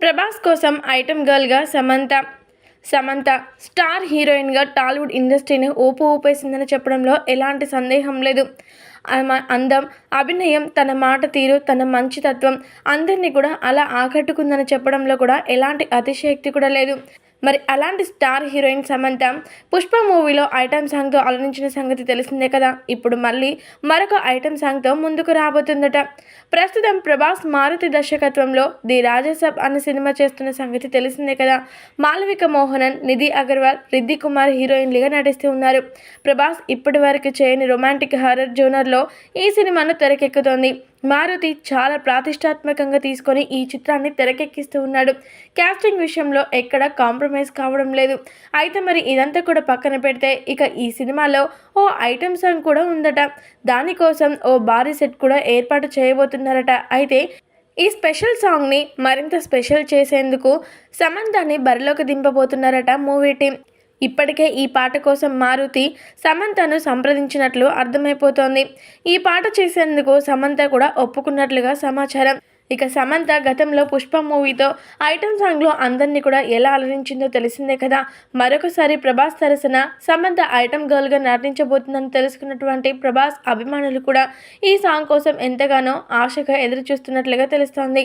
ప్రభాస్ కోసం ఐటమ్ గర్ల్గా సమంత సమంత స్టార్ హీరోయిన్గా టాలీవుడ్ ఇండస్ట్రీని ఊపు ఊపేసిందని చెప్పడంలో ఎలాంటి సందేహం లేదు. అందం అభినయం తన మాట తీరు తన మంచితత్వం అందరినీ కూడా అలా ఆకట్టుకుందని చెప్పడంలో కూడా ఎలాంటి అతిశయక్తి కూడా లేదు. మరి అలాంటి స్టార్ హీరోయిన్ సమంత పుష్ప మూవీలో ఐటమ్ సాంగ్తో అలరించిన సంగతి తెలిసిందే కదా. ఇప్పుడు మళ్ళీ మరొక ఐటమ్ సాంగ్తో ముందుకు రాబోతుందట. ప్రస్తుతం ప్రభాస్ మారుతి దర్శకత్వంలో ది రాజసబ్ అనే సినిమా చేస్తున్న సంగతి తెలిసిందే కదా. మాలవిక మోహనన్ నిధి అగర్వాల్ రిద్ది కుమార్ హీరోయిన్లుగా నటిస్తూ ఉన్నారు. ప్రభాస్ ఇప్పటి వరకు చేయని రొమాంటిక్ హారర్ జోనర్లో ఈ సినిమాను తెరకెక్కుతోంది. మారుతి చాలా ప్రతిష్టాత్మకంగా తీసుకొని ఈ చిత్రాన్ని తెరకెక్కిస్తూ ఉన్నాడు. క్యాస్టింగ్ విషయంలో ఎక్కడ కాంప్రమైజ్ కావడం లేదు. అయితే మరి ఇదంతా కూడా పక్కన పెడితే ఇక ఈ సినిమాలో ఓ ఐటమ్ సాంగ్ కూడా ఉందట. దానికోసం ఓ భారీ సెట్ కూడా ఏర్పాటు చేయబోతున్నారట. అయితే ఈ స్పెషల్ సాంగ్ని మరింత స్పెషల్ చేసేందుకు సమంతాన్ని బరిలోకి దింపబోతున్నారట మూవీ టీం. ఇప్పటికే ఈ పాట కోసం మారుతి సమంతను సంప్రదించినట్లు అర్థమైపోతోంది. ఈ పాట చేసేందుకు సమంత కూడా ఒప్పుకున్నట్లుగా సమాచారం. ఇక సమంత గతంలో పుష్ప మూవీతో ఐటమ్ సాంగ్లో అందరినీ కూడా ఎలా అలరించిందో తెలిసిందే కదా. మరొకసారి ప్రభాస్ తరసన సమంత ఐటమ్ గర్ల్గా నటించబోతుందని తెలుసుకున్నటువంటి ప్రభాస్ అభిమానులు కూడా ఈ సాంగ్ కోసం ఎంతగానో ఆశగా ఎదురు చూస్తున్నట్లుగా తెలుస్తోంది.